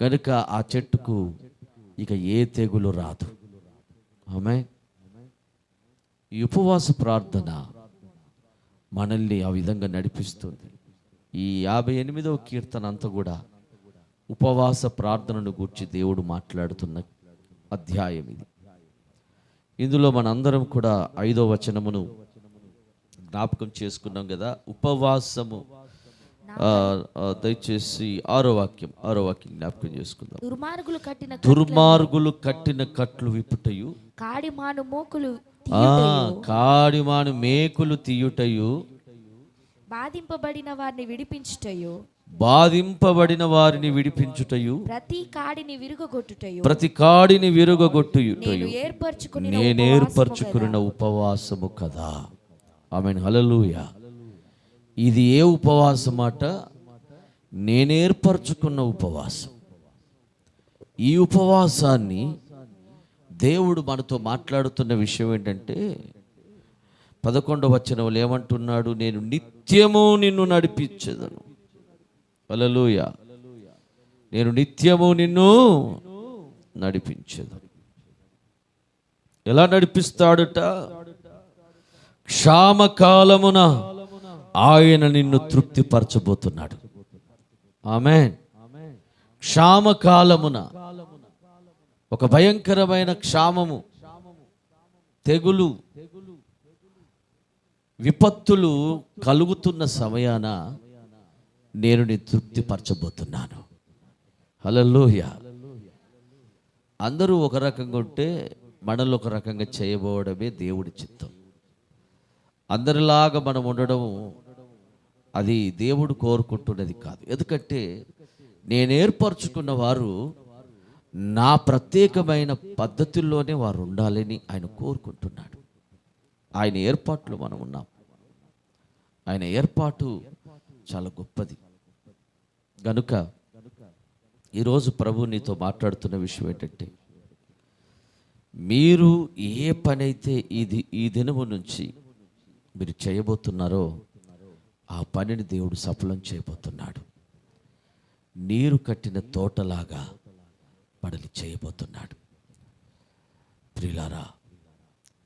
కనుక ఆ చెట్టుకు ఇక ఏ తెగులు రాదు. ఆమె ఈ ఉపవాస ప్రార్థన మనల్ని ఆ విధంగా నడిపిస్తుంది. ఈ యాభై ఎనిమిదవ కీర్తన అంతా కూడా ఉపవాస ప్రార్థనను గూర్చి దేవుడు మాట్లాడుతున్న అధ్యాయం ఇది. ఇందులో మనందరం కూడా ఐదో వచనమును జ్ఞాపకం చేసుకున్నాం కదా ఉపవాసము దయచేసి ఆరో వాక్యం ఆరో వాక్యం జ్ఞాపకం చేసుకుందాం. దుర్మార్గులు కట్టిన దుర్మార్గులు కట్టిన కట్లు విప్పుటయు? కాడిమాను మోకులు ఆ కాడిమాను మేకులు తీయుటయు? బాధింపబడిన వారిని విడిపించుటయు? బాధింపబడిన వారిని విడిపించుటయు? ప్రతి కాడిని విరుగగొట్టుటయు? ప్రతి కాడిని విరుగగొట్టుయుటయు? నేను ఏర్పరచుకుని నేనేర్పరచుకున్న ఉపవాసము కదా. ఆమె హలలుయ ఇది ఏ ఉపవాసం అట నేనేర్పరచుకున్న ఉపవాసం. ఈ ఉపవాసాన్ని దేవుడు మనతో మాట్లాడుతున్న విషయం ఏంటంటే పదకొండవ వచనంలో ఏమంటున్నాడు? నేను నిత్యము నిన్ను నడిపించదను. అలలోయ నేను నిత్యము నిన్ను నడిపించేదను. ఎలా నడిపిస్తాడుట? క్షామకాలమున ఆయన నిన్ను తృప్తిపరచబోతున్నాడు. ఆమె క్షామకాలమున ఒక భయంకరమైన క్షామము తెగులు విపత్తులు కలుగుతున్న సమయాన నేను నీ తృప్తిపరచబోతున్నాను. హలలోయ అందరూ ఒక రకంగా ఉంటే మనల్ని ఒక రకంగా చేయబోవడమే దేవుడి చిత్తం. అందరిలాగా మనం ఉండడం అది దేవుడు కోరుకుంటున్నది కాదు. ఎందుకంటే నేను ఏర్పరచుకున్న వారు నా ప్రత్యేకమైన పద్ధతుల్లోనే వారు ఉండాలని ఆయన కోరుకుంటున్నాడు. ఆయన ఏర్పాట్లు మనం ఉన్నాం. ఆయన ఏర్పాటు చాలా గొప్పది. గనుక ఈరోజు ప్రభు నీతో మాట్లాడుతున్న విషయం ఏంటంటే మీరు ఏ పనైతే ఇది ఈ దినము నుంచి మీరు చేయబోతున్నారో ఆ పనిని దేవుడు సఫలం చేయబోతున్నాడు. నీరు కట్టిన తోటలాగా పడలి చేయబోతున్నాడు. ప్రిలారా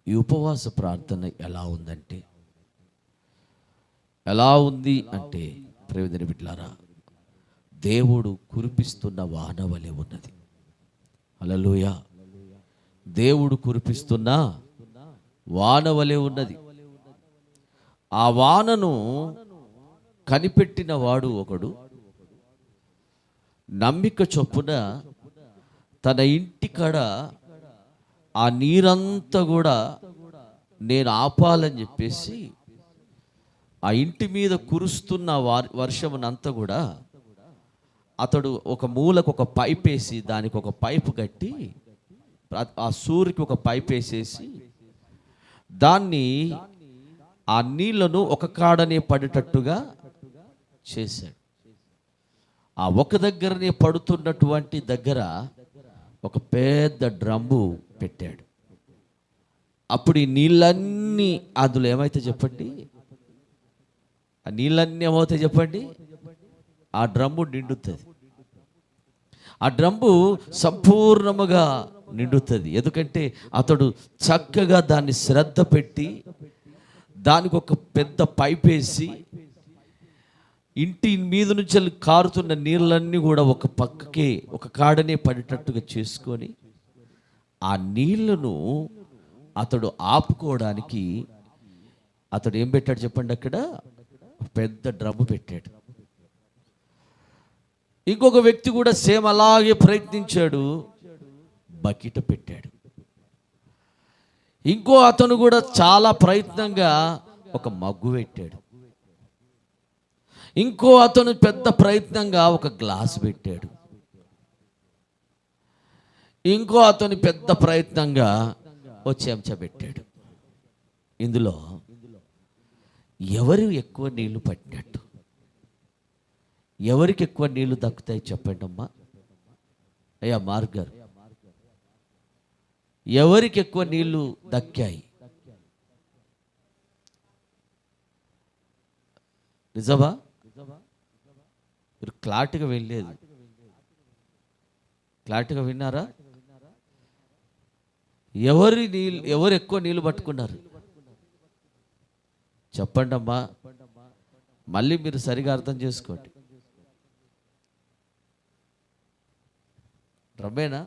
ఈ ఉపవాస ప్రార్థన ఎలా ఉందంటే ఎలా ఉంది అంటే ప్రయోజన బిడ్లారా దేవుడు కురిపిస్తున్న వాన వలె ఉన్నది. అలలోయ దేవుడు కురిపిస్తున్న వాన వలె ఉన్నది. ఆ వానను కనిపెట్టిన వాడు ఒకడు. నమ్మిక చొప్పున తన ఇంటి కాడ ఆ నీరంతా కూడా నేను ఆపాలని చెప్పేసి ఆ ఇంటి మీద కురుస్తున్న వర్షమునంతా కూడా అతడు ఒక మూలకు ఒక పైప్ వేసి దానికి ఒక పైపు కట్టి ఆ- ఆ సూర్యుకి ఒక పైప్ వేసేసి దాన్ని ఆ నీళ్ళను ఒక కాడనే పడేటట్టుగా చేశాడు. ఆ ఒక దగ్గరనే పడుతున్నటువంటి దగ్గర ఒక పెద్ద డ్రమ్ము పెట్టాడు. అప్పుడు ఈ నీళ్ళన్నీ అందులో ఏమైతే చెప్పండి? ఆ నీళ్ళన్నీ ఏమవుతాయి చెప్పండి? ఆ డ్రమ్ము నిండుతుంది. ఆ డ్రమ్ము సంపూర్ణముగా నిండుతుంది. ఎందుకంటే అతడు చక్కగా దాన్ని శ్రద్ధ పెట్టి దానికి ఒక పెద్ద పైప్ వేసి ఇంటి మీద నుంచి వెళ్ళి కారుతున్న నీళ్ళన్నీ కూడా ఒక పక్కకే ఒక కాడనే పడేటట్టుగా చేసుకొని ఆ నీళ్ళను అతడు ఆపుకోవడానికి అతడు ఏం పెట్టాడు చెప్పండి అక్కడ? పెద్ద డ్రమ్ము పెట్టాడు. ఇంకొక వ్యక్తి కూడా సేమ్ అలాగే ప్రయత్నించాడు. బకెట్ పెట్టాడు. ఇంకో అతను కూడా చాలా ప్రయత్నంగా ఒక మగ్గు పెట్టాడు. ఇంకో అతను పెద్ద ప్రయత్నంగా ఒక గ్లాస్ పెట్టాడు. ఇంకో అతను పెద్ద ప్రయత్నంగా ఓ చెంచా పెట్టాడు. ఇందులో ఎవరు ఎక్కువ నీళ్ళు పట్టినట్టు? ఎవరికి ఎక్కువ నీళ్ళు దక్కుతాయి చెప్పండి అమ్మా. అయ్యా మార్గారు ఎవరికి ఎక్కువ నీళ్ళు దక్కాయి? నిజమా? మీరు క్లాట్గా వెళ్ళేది. క్లారిటీగా విన్నారా? ఎవరి నీళ్ళు ఎవరు ఎక్కువ నీళ్ళు పట్టుకున్నారు? చెప్పండి అమ్మా మళ్ళీ మీరు సరిగా అర్థం చేసుకోండి. రమ్మేనా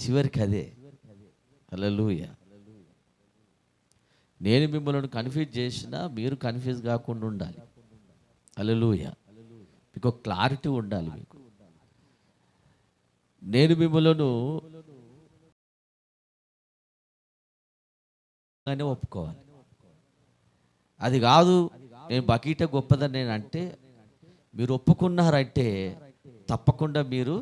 చివరికి అదే. హల్లెలూయ. నేను మిమ్మల్ని కన్ఫ్యూజ్ చేసినా మీరు కన్ఫ్యూజ్ కాకుండా ఉండాలి. అలలుయ మీకు క్లారిటీ ఉండాలి మీకు. నేను మిమ్మలను అని ఒప్పుకోవాలి. అది కాదు నేను బకీట గొప్పదని నేను అంటే మీరు ఒప్పుకున్నారంటే తప్పకుండా మీరు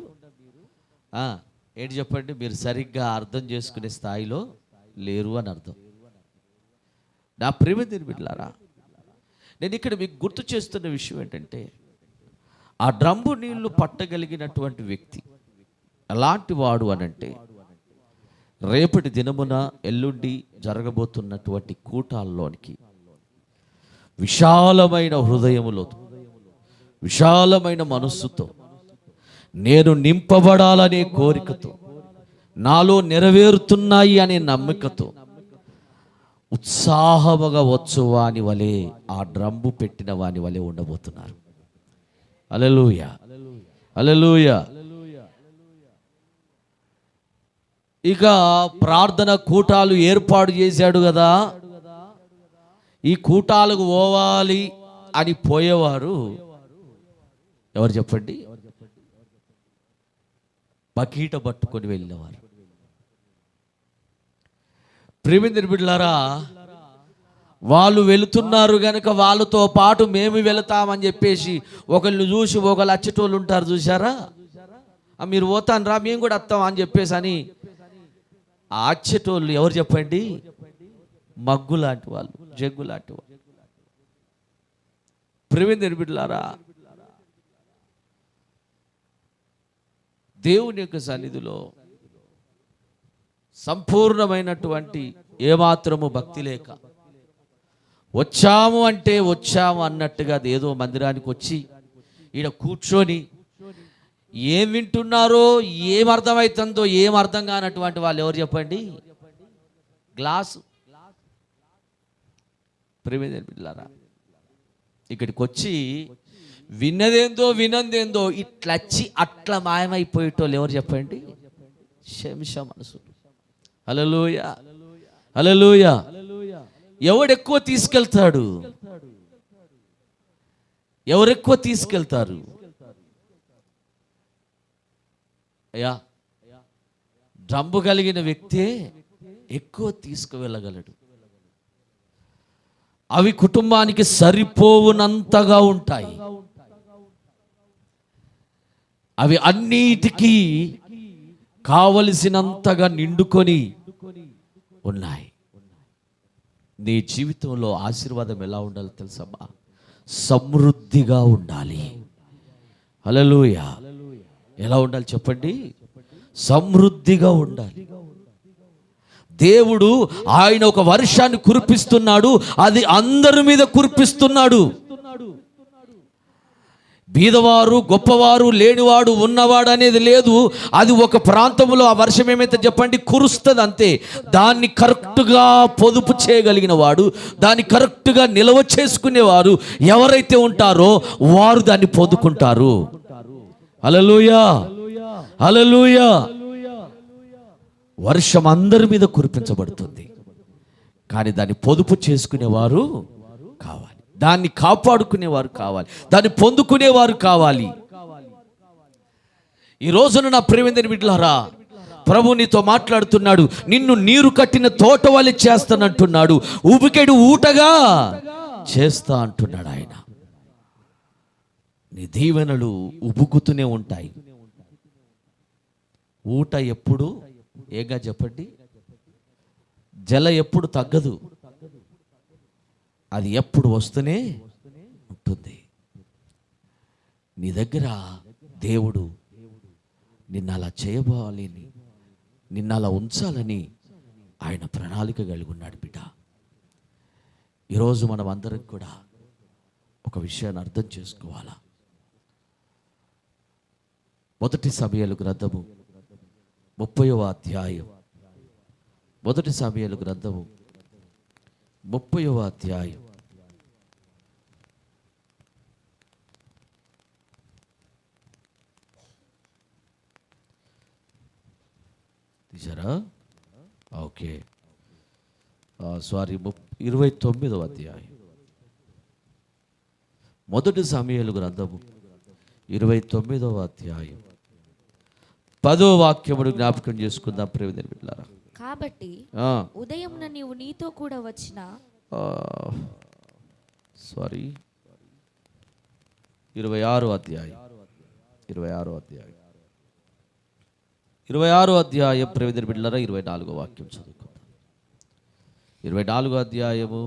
ఏంటి చెప్పండి మీరు సరిగ్గా అర్థం చేసుకునే స్థాయిలో లేరు అని అర్థం. నా ప్రేమ బిడ్డలారా. నేను ఇక్కడ మీకు గుర్తు చేస్తున్న విషయం ఏంటంటే ఆ డ్రంబు నీళ్ళు పట్టగలిగినటువంటి వ్యక్తి ఎలాంటి వాడు అనంటే రేపటి దినమున ఎల్లుండి జరగబోతున్నటువంటి కూటాల్లోనికి విశాలమైన హృదయములో విశాలమైన మనస్సుతో నేను నింపబడాలనే కోరికతో నాలో నెరవేరుతున్నాయి అనే నమ్మకతో ఉత్సాహముగా వచ్చు వాని వలె ఆ డ్రంబు పెట్టిన వాని వలె ఉండబోతున్నారు. అలలుయ అలలుయ ఇక ప్రార్థన కూటాలు ఏర్పాటు చేశాడు కదా. ఈ కూటాలకు పోవాలి అని పోయేవారు ఎవరు చెప్పండి? బకీట పట్టుకొని వెళ్ళినవారు ప్రేమిందిరి బిడ్డలారా వాళ్ళు వెళుతున్నారు కనుక వాళ్ళతో పాటు మేము వెళతామని చెప్పేసి ఒకళ్ళు చూసి ఒకళ్ళు అచ్చటోళ్ళు ఉంటారు చూసారా మీరు పోతాను రా మేము కూడా వస్తాం అని చెప్పేసి అని అచ్చటోళ్ళు ఎవరు చెప్పండి? మగ్గు లాంటి వాళ్ళు జగ్గు లాంటి వాళ్ళు. ప్రేమిందిరి బిడ్డలారా దేవుని యొక్క సన్నిధిలో సంపూర్ణమైనటువంటి ఏమాత్రము భక్తి లేక. వచ్చాము అంటే వచ్చాము అన్నట్టుగా ఏదో మందిరానికి వచ్చి ఈడ కూర్చొని ఏం వింటున్నారో ఏం అర్థమవుతుందో ఏం అర్థం కానటువంటి వాళ్ళు ఎవరు చెప్పండి? గ్లాసు. ప్రేమేంద్ర పిల్లారా ఇక్కడికి వచ్చి విన్నదేందో వినందేందో ఇట్లచ్చి అట్లా మాయమైపోయేటోళ్ళు ఎవరు చెప్పండి? శంష మనసులు. అలలోయ అలలోయ ఎవడెక్కువ తీసుకెళ్తాడు? ఎవరెక్కువ తీసుకెళ్తారు? అయ్యా డ్రంబు కలిగిన వ్యక్తే ఎక్కువ తీసుకువెళ్ళగలడు. అవి కుటుంబానికి సరిపోవునంతగా ఉంటాయి. అవి అన్నిటికీ కావలసినంతగా నిండుకొని ఉన్నాయి. నీ జీవితంలో ఆశీర్వాదం ఎలా ఉండాలో తెలుసమ్మా సమృద్ధిగా ఉండాలి. హల్లెలూయా. ఎలా ఉండాలి చెప్పండి? సమృద్ధిగా ఉండాలి. దేవుడు ఆయన ఒక వర్షాన్ని కురిపిస్తున్నాడు అది అందరి మీద కురిపిస్తున్నాడు. బీదవారు గొప్పవారు లేనివాడు ఉన్నవాడు అనేది లేదు. అది ఒక ప్రాంతంలో ఆ వర్షం ఏమైతే చెప్పండి కురుస్తుంది అంతే. దాన్ని కరెక్ట్గా పొదుపు చేయగలిగిన వాడు దాన్ని కరెక్ట్గా నిల్వ చేసుకునేవారు ఎవరైతే ఉంటారో వారు దాన్ని పొందుకుంటారు. అలలుయా అలలుయా వర్షం అందరి మీద కురిపించబడుతుంది. కానీ దాన్ని పొదుపు చేసుకునేవారు దాన్ని కాపాడుకునేవారు కావాలి. దాన్ని పొందుకునేవారు కావాలి. ఈ రోజున నా ప్రేమిందని బిడ్డలారా ప్రభు నీతో మాట్లాడుతున్నాడు. నిన్ను నీరు కట్టిన తోట వాళ్ళు చేస్తానంటున్నాడు. ఊపికెడు ఊటగా చేస్తా అంటున్నాడు ఆయన. నీ దీవెనలు ఉబుకుతూనే ఉంటాయి. ఊట ఎప్పుడు? ఏగా చెప్పండి జల ఎప్పుడు తగ్గదు. అది ఎప్పుడు వస్తూనే ఉంటుంది. నీ దగ్గర దేవుడు నిన్న అలా చేయబోవాలని నిన్న అలా ఉంచాలని ఆయన ప్రణాళిక కలిగి ఉన్నాడు బిడ్డ. ఈరోజు మనం అందరం కూడా ఒక విషయాన్ని అర్థం చేసుకోవాలా? మొదటి సమయాలు గ్రంథము ముప్పైవ అధ్యాయం. మొదటి సమయాలు గ్రంథము ముప్పైవ అధ్యాయం. తీసారా ఓకే. సారీ ముప్ ఇరవై తొమ్మిదవ అధ్యాయం. మొదటి సమయాలు గ్రంథము ఇరవై తొమ్మిదవ అధ్యాయం. పదో వాక్యమును జ్ఞాపకం చేసుకుందాం ప్రేమ బిడ్డారా కాబట్టి ఆ, ఉదయమున నీవు నీతో కూడా వచ్చిన సారీ ఇరవై ఆరో అధ్యాయం. ఇరవై ఆరో అధ్యాయం. ఇరవై ఆరో అధ్యాయం ప్రేమిదని బిడ్డారా ఇరవై నాలుగో వాక్యం చదువుకుందాం. ఇరవై నాలుగో అధ్యాయము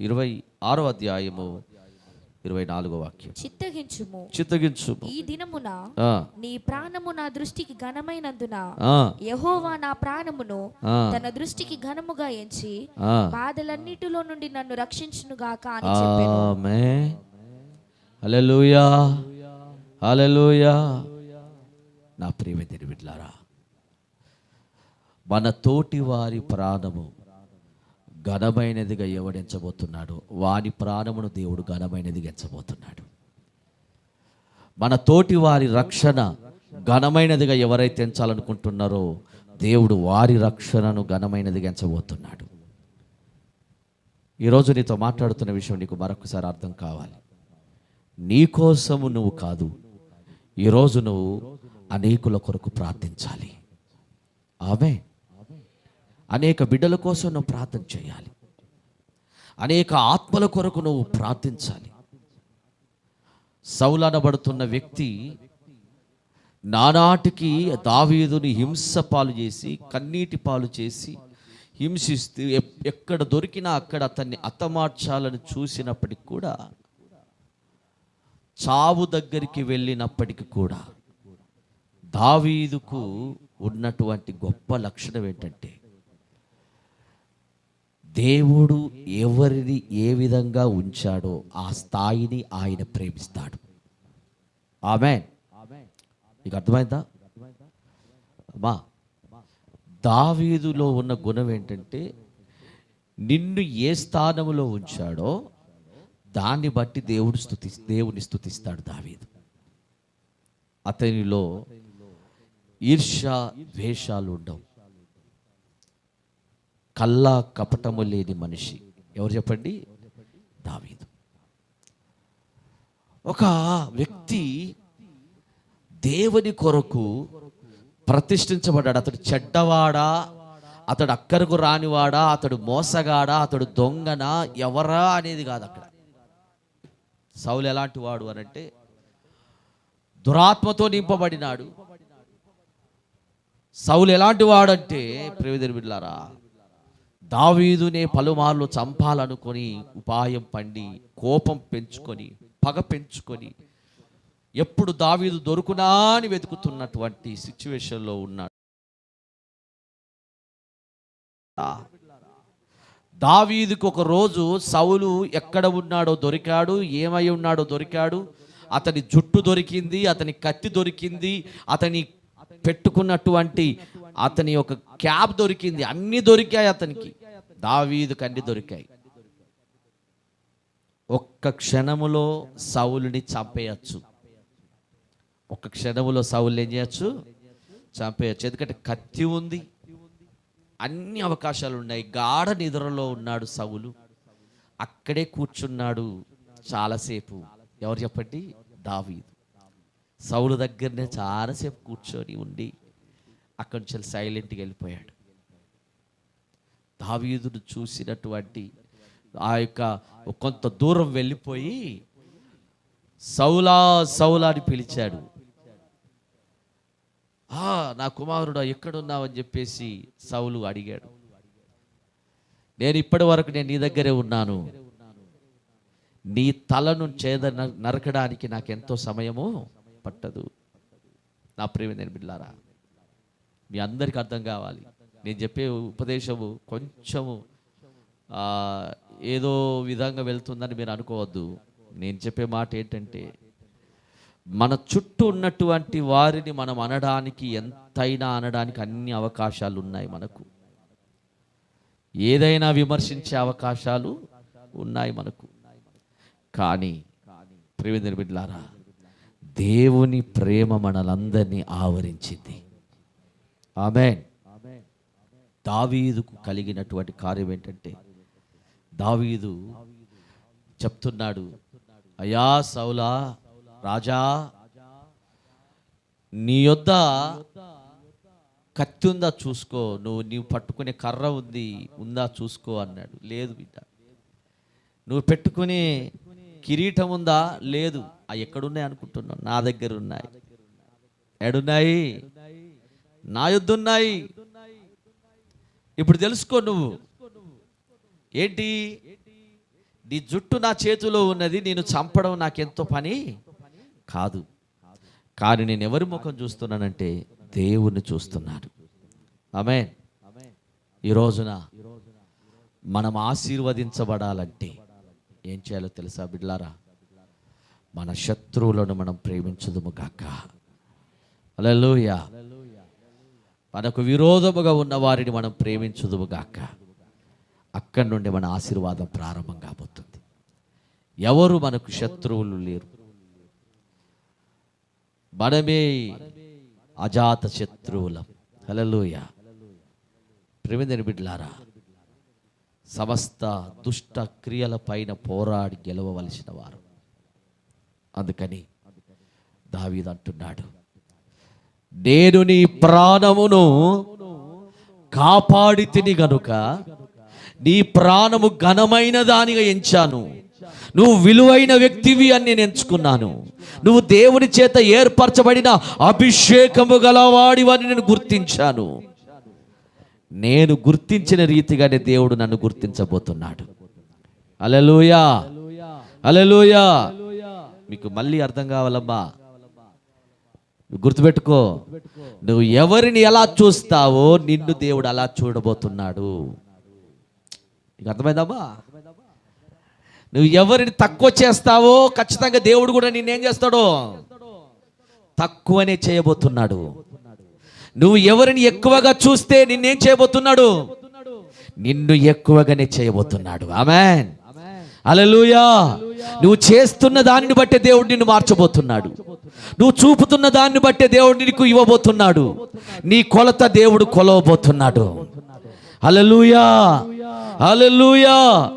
ఇరవై ఆరో అధ్యాయము ఇరవై నాలుగో వాక్యం. చిత్తగించుము. చిత్తగించు ఈ దినమున నీ ప్రాణము నా దృష్టికి ఘనమైనందున యహోవా నా ప్రాణమును తన దృష్టికి ఘనముగా ఎంచి. బాధలన్నిటిలో నుండి నన్ను రక్షించునుగాక అని చెప్పాను. ఆమేన్. హల్లెలూయా. హల్లెలూయా. నా ప్రియ బిడ్డలారా మన తోటి వారి ప్రాణము ఘనమైనదిగా ఎవడెంచబోతున్నాడు వాని ప్రాణమును దేవుడు ఘనమైనదిగా ఎంచబోతున్నాడు మన తోటి వారి రక్షణ ఘనమైనదిగా ఎవరైతే ఎంచాలనుకుంటున్నారో దేవుడు వారి రక్షణను ఘనమైనదిగా ఎంచబోతున్నాడు ఈరోజు నీతో మాట్లాడుతున్న విషయం నీకు మరొకసారి అర్థం కావాలి. నీకోసము నువ్వు కాదు. ఈరోజు నువ్వు అనేకుల కొరకు ప్రార్థించాలి. ఆమె అనేక బిడ్డల కోసం నువ్వు ప్రార్థన చేయాలి. అనేక ఆత్మల కొరకు నువ్వు ప్రార్థించాలి. సౌలనబడుతున్న వ్యక్తి నానాటికి దావీదుని హింస పాలు చేసి కన్నీటి పాలు చేసి హింసిస్తూ ఎక్కడ దొరికినా అక్కడ అతన్ని అతమార్చాలని చూసినప్పటికి కూడా చావు దగ్గరికి వెళ్ళినప్పటికీ కూడా దావీదుకు ఉన్నటువంటి గొప్ప లక్షణం ఏంటంటే దేవుడు ఎవరిని ఏ విధంగా ఉంచాడో ఆ స్థాయిని ఆయన ప్రేమిస్తాడు. ఆమె నీకు అర్థమైందా? అమ్మా దావీదులో ఉన్న గుణం ఏంటంటే నిన్ను ఏ స్థానంలో ఉంచాడో దాన్ని బట్టి దేవుడు స్థుతి దేవుని స్థుతిస్తాడు దావీదు. అతనిలో ఈర్ష్య ద్వేషాలు ఉండవు. కల్లా కపటము లేని మనిషి. ఎవరు చెప్పండి? దావీదు. ఒక వ్యక్తి దేవుని కొరకు ప్రతిష్ఠించబడ్డాడు. అతడు చెడ్డవాడా? అతడు అక్కరకు రానివాడా? అతడు మోసగాడా? అతడు దొంగనా? ఎవరా అనేది కాదు అక్కడ. సౌలు ఎలాంటి వాడు అనంటే దురాత్మతో నింపబడినాడు. సౌలు ఎలాంటి వాడంటే ప్రేమిదరి బిడ్లారా దావీదునే పలుమార్లు చంపాలనుకొని ఉపాయం పండి కోపం పెంచుకొని పగ పెంచుకొని ఎప్పుడు దావీదు దొరుకునా అని వెతుకుతున్నటువంటి సిచ్యువేషన్లో ఉన్నాడు. దావీదుకు ఒక రోజు సౌలు ఎక్కడ ఉన్నాడో దొరికాడు ఏమై ఉన్నాడో దొరికాడు. అతని జుట్టు దొరికింది అతని కత్తి దొరికింది అతని పెట్టుకున్నటువంటి అతని ఒక క్యాప్ దొరికింది. అన్ని దొరికాయి అతనికి. దావీదు కండి దొరికాయి. ఒక్క క్షణములో సౌలుని చంపేయచ్చు. ఒక్క క్షణములో సౌలు ఏం చేయొచ్చు? చంపేయచ్చు. ఎందుకంటే కత్తి ఉంది. అన్ని అవకాశాలు ఉన్నాయి. గాఢ నిద్రలో ఉన్నాడు సౌలు. అక్కడే కూర్చున్నాడు చాలాసేపు. ఎవరు చెప్పండి? దావీదు. సౌలు దగ్గరనే చాలాసేపు కూర్చొని ఉండి అక్కడి నుంచి సైలెంట్గా వెళ్ళిపోయాడు. దావీదును చూసినటువంటి ఆ యొక్క కొంత దూరం వెళ్ళిపోయి సౌలా సౌలా అని పిలిచాడు. "ఆ, నా కుమారుడు ఎక్కడున్నావని చెప్పేసి సౌలు అడిగాడు. నేను ఇప్పటి వరకు నేను నీ దగ్గరే ఉన్నాను. నీ తలను చేద నరకడానికి నాకు ఎంతో సమయము పట్టదు. నా ప్రేమ బిడ్లారా మీ అందరికి అర్థం కావాలి. నేను చెప్పే ఉపదేశము కొంచెము ఏదో విధంగా వెళ్తుందని మీరు అనుకోవద్దు. నేను చెప్పే మాట ఏంటంటే మన చుట్టూ ఉన్నటువంటి వారిని మనం అనడానికి ఎంతైనా అనడానికి అన్ని అవకాశాలు ఉన్నాయి మనకు. ఏదైనా విమర్శించే అవకాశాలు ఉన్నాయి మనకు. కానీ ప్రేమిందని బిడ్లారా దేవుని ప్రేమ మనలందరినీ ఆవరించింది. ఆమె దావీదుకు కలిగినటువంటి కార్యం ఏంటంటే దావీదు చెప్తున్నాడు అయా సౌలా రాజా నీ యొద్ద కత్తి ఉందా చూసుకో నువ్వు నీవు పట్టుకునే కర్ర ఉంది ఉందా చూసుకో అన్నాడు. లేదు బిడ్డ. నువ్వు పెట్టుకునే కిరీటం ఉందా? లేదు. అవి ఎక్కడున్నాయి? అనుకుంటున్నావు. నా దగ్గర ఉన్నాయి. ఎడున్నాయి నా యొద్దున్నాయి. ఇప్పుడు తెలుసుకో నువ్వు. ఏంటి? నీ జుట్టు నా చేతిలో ఉన్నది నేను చంపడం నాకెంతో పని కాదు. కానీ నేను ఎవరి ముఖం చూస్తున్నానంటే దేవుణ్ణి చూస్తున్నాను. ఆమె ఈ రోజున మనం ఆశీర్వదించబడాలంటే ఏం చేయాలో తెలుసా బిడ్లారా? మన శత్రువులను మనం ప్రేమించుదుము కాక అలలోయ మనకు విరోధముగా ఉన్న వారిని మనం ప్రేమించుదుము గాక. అక్కడి నుండి మన ఆశీర్వాదం ప్రారంభం కాబోతుంది. ఎవరు మనకు శత్రువులు లేరు. మనమే అజాత శత్రువులం. హలలోయ ప్రేమిదని బిడ్లారా సమస్త దుష్ట క్రియల పైన పోరాడి గెలవవలసిన వారు. అందుకని దావీద్ అంటున్నాడు నేను నీ ప్రాణమును కాపాడి తిని గనుక నీ ప్రాణము ఘనమైన దానిగా ఎంచాను. నువ్వు విలువైన వ్యక్తివి అని నేను ఎంచుకున్నాను. నువ్వు దేవుని చేత ఏర్పరచబడిన అభిషేకము గలవాడివని నేను గుర్తించాను. నేను గుర్తించిన రీతిగానే దేవుడు నన్ను గుర్తించబోతున్నాడు. అలలోయా అలలోయా మీకు మళ్ళీ అర్థం కావాలమ్మా. గుర్తుపెట్టుకో. నువ్వు ఎవరిని ఎలా చూస్తావో నిన్ను దేవుడు అలా చూడబోతున్నాడు. నీకు అర్థమైందమ్మా? నువ్వు ఎవరిని తక్కువ చేస్తావో ఖచ్చితంగా దేవుడు కూడా నిన్నేం చేస్తాడు? తక్కువనే చేయబోతున్నాడు. నువ్వు ఎవరిని ఎక్కువగా చూస్తే నిన్నేం చేయబోతున్నాడు? నిన్ను ఎక్కువగానే చేయబోతున్నాడు. ఆమెన్. అలలుయా నువ్వు చేస్తున్న దానిని బట్టే దేవుడు నిన్ను మార్చబోతున్నాడు. నువ్వు చూపుతున్న దాన్ని బట్టే దేవుడు నీకు ఇవ్వబోతున్నాడు. నీ కొలత దేవుడు కొలవబోతున్నాడు. అలలుయా అలలుయా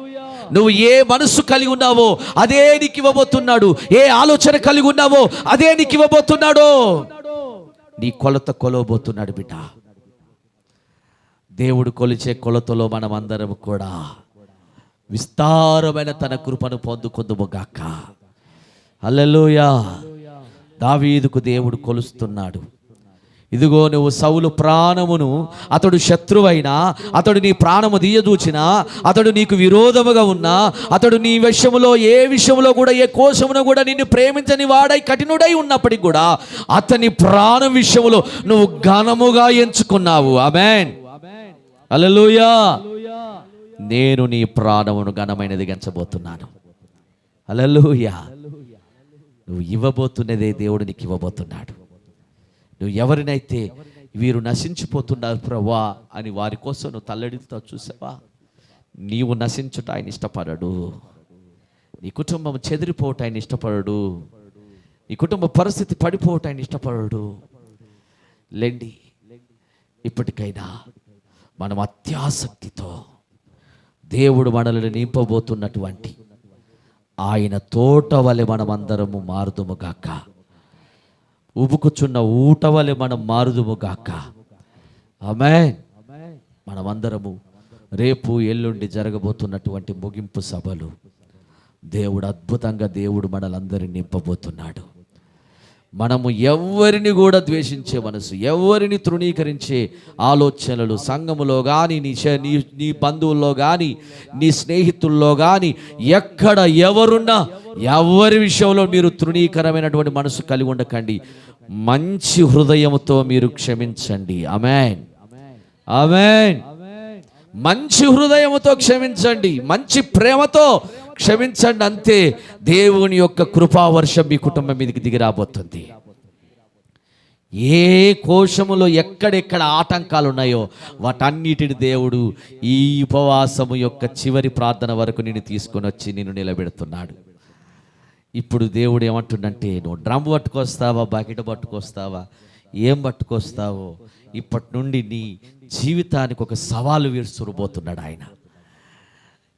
నువ్వు ఏ మనసు కలిగి ఉన్నావో అదే నీకు ఇవ్వబోతున్నాడు. ఏ ఆలోచన కలిగి ఉన్నావో అదే నీకు ఇవ్వబోతున్నాడు. నీ కొలత కొలవబోతున్నాడు బిడ్డ. దేవుడు కొలిచే కొలతలో మనం అందరం కూడా విస్తారమైన తన కృపను పొందుకుందుముగాక గాక. దావీదుకు దేవుడు కొలుస్తున్నాడు. ఇదిగో నువ్వు సౌలు ప్రాణమును అతడు శత్రువైనా అతడు నీ ప్రాణము దీయదూచినా అతడు నీకు విరోధముగా ఉన్నా అతడు నీ విషయంలో ఏ విషయంలో కూడా ఏ కోశమును కూడా నిన్ను ప్రేమించని వాడై కఠినుడై ఉన్నప్పటికి కూడా అతని ప్రాణం విషయంలో నువ్వు ఘనముగా ఎంచుకున్నావు. అమెన్ అలలుయా నేను నీ ప్రాణమును ఘనమైనది గంచబోతున్నాను అలలుయా నువ్వు ఇవ్వబోతున్నదే దేవుడు నీకు ఇవ్వబోతున్నాడు. నువ్వు ఎవరినైతే వీరు నశించిపోతున్నారు ప్రవ్వా అని వారి కోసం నువ్వు తల్లడితో చూసావా? నీవు నశించుట ఆయన ఇష్టపడడు. నీ కుటుంబం చెదిరిపోవట ఆయన ఇష్టపడడు. నీ కుటుంబ పరిస్థితి పడిపోవట ఆయన ఇష్టపడడు. లేండి ఇప్పటికైనా మనం అత్యాసక్తితో దేవుడు మనల్ని నింపబోతున్నటువంటి ఆయన తోట వలె మనమందరము మారుదుముగాక ఉబుకుచున్న ఊట వలె మనం మారుదుముగాక ఆమె మనమందరము రేపు ఎల్లుండి జరగబోతున్నటువంటి ముగింపు సభలు. దేవుడు అద్భుతంగా దేవుడు మనలందరినీ నింపబోతున్నాడు. మనము ఎవరిని కూడా ద్వేషించే మనసు ఎవరిని తృణీకరించే ఆలోచనలు సంఘములో కానీ నీ నీ నీ బంధువుల్లో కానీ నీ స్నేహితుల్లో కానీ ఎక్కడ ఎవరున్నా ఎవరి విషయంలో మీరు తృణీకరమైనటువంటి మనసు కలిగి ఉండకండి. మంచి హృదయముతో మీరు క్షమించండి. అమెన్ అమెన్ మంచి హృదయముతో క్షమించండి. మంచి ప్రేమతో క్షమించండి అంతే దేవుని యొక్క కృపావర్షం మీ కుటుంబం మీదకి దిగి రాబోతుంది ఏ కోశములో ఎక్కడెక్కడ ఆటంకాలు ఉన్నాయో వాటన్నిటిని దేవుడు ఈ ఉపవాసము యొక్క చివరి ప్రార్థన వరకు నేను తీసుకొని వచ్చి నేను నిలబెడుతున్నాడు. ఇప్పుడు దేవుడు ఏమంటుండంటే నువ్వు డ్రమ్ పట్టుకొస్తావా బకెట్ పట్టుకొస్తావా ఏం పట్టుకొస్తావో? ఇప్పటి నుండి నీ జీవితానికి ఒక సవాలు విరుసురుబోతున్నాడు ఆయన.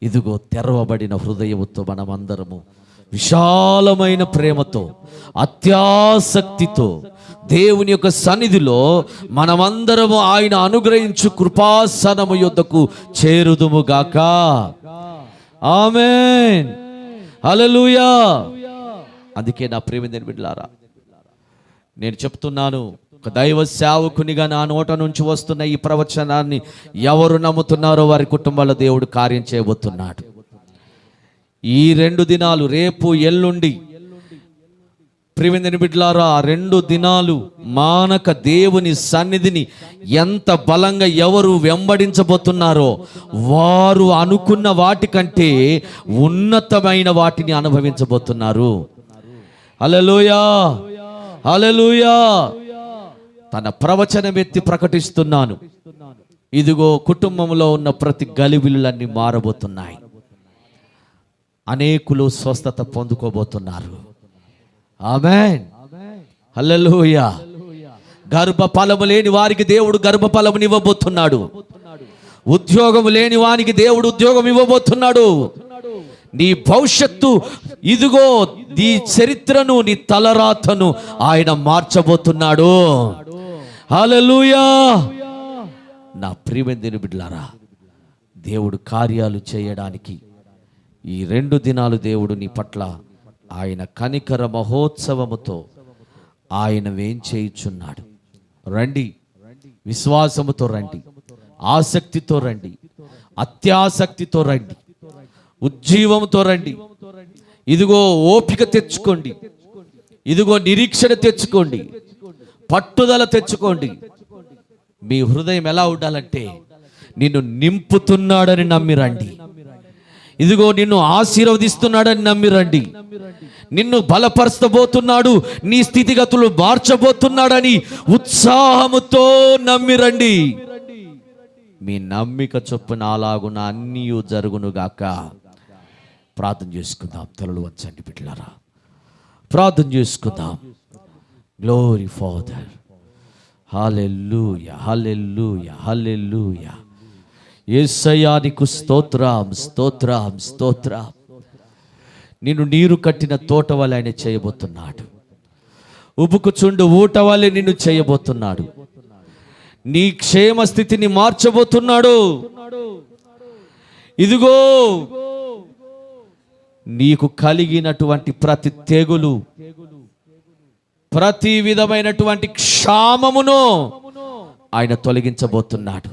ఇదిగో తెరవబడిన హృదయముతో మనమందరము విశాలమైన ప్రేమతో అత్యాసక్తితో దేవుని యొక్క సన్నిధిలో మనమందరము ఆయన అనుగ్రహించు కృపాసనము యొద్దకు చేరుదుముగాక ఆమెన్. అలలుయా అందుకే నా ప్రేమ బిడ్డలారా నేను చెప్తున్నాను ఒక దైవ సేవకునిగా నా నోట నుంచి వస్తున్న ఈ ప్రవచనాన్ని ఎవరు నమ్ముతున్నారో వారి కుటుంబాల దేవుడు కార్యం చేయబోతున్నాడు. ఈ రెండు దినాలు రేపు ఎల్లుండి. ప్రివిందని బిడ్లారా ఆ రెండు దినాలు మానక దేవుని సన్నిధిని ఎంత బలంగా ఎవరు వెంబడించబోతున్నారో వారు అనుకున్న వాటికంటే ఉన్నతమైన వాటిని అనుభవించబోతున్నారు. అలలోయా హల్లెలూయా! తన ప్రవచనం ఎత్తి ప్రకటిస్తున్నాను. ఇదిగో కుటుంబంలో ఉన్న ప్రతి గలిబిలులన్నీ మారబోతున్నాయి. అనేకులు స్వస్థత పొందుకోబోతున్నారు. ఆమెన్. హల్లెలూయా. గర్భ ఫలము లేని వారికి దేవుడు గర్భ ఇవ్వబోతున్నాడు ఉద్యోగము లేని వానికి దేవుడు ఉద్యోగం ఇవ్వబోతున్నాడు. నీ భవిష్యత్తు ఇదిగో నీ చరిత్రను నీ తలరాతను ఆయన మార్చబోతున్నాడు. హలలుయా నా ప్రియమైన బిడ్డలారా దేవుడు కార్యాలు చేయడానికి ఈ రెండు దినాలు దేవుడు నీ పట్ల ఆయన కనికర మహోత్సవముతో ఆయన వేం చేయుచున్నాడు. రండి విశ్వాసముతో రండి ఆసక్తితో రండి అత్యాసక్తితో రండి. ఉజ్జీవంతో రండి. ఇదిగో ఓపిక తెచ్చుకోండి. ఇదిగో నిరీక్షణ తెచ్చుకోండి. పట్టుదల తెచ్చుకోండి. మీ హృదయం ఎలా ఉండాలంటే నిన్ను నింపుతున్నాడని నమ్మి రండి. ఇదిగో నిన్ను ఆశీర్వదిస్తున్నాడని నమ్మి రండి. నిన్ను బలపరచబోతున్నాడు నీ స్థితిగతులు మార్చబోతున్నాడని ఉత్సాహముతో నమ్మి రండి. మీ నమ్మిక చొప్పున అలాగున అన్నీ జరుగునుగాక. ప్రార్థన చేసుకుందాం. తలలు వచ్చండి బిడ్డలారా. ప్రార్థన చేసుకుందాం. Glory father hallelujah hallelujah hallelujah ఏసయానికి స్తోత్రం స్తోత్రం స్తోత్రం. నిన్ను నీరు కట్టిన తోట వల్ల ఆయన చేయబోతున్నాడు. ఉబుకుచుండు ఊట వల్లే నిన్ను చేయబోతున్నాడు. నీ క్షేమ స్థితిని మార్చబోతున్నాడు. ఇదిగో నీకు కలిగినటువంటి ప్రతి తెగులు ప్రతి విధమైనటువంటి క్షామమును ఆయన తొలగించబోతున్నాడు.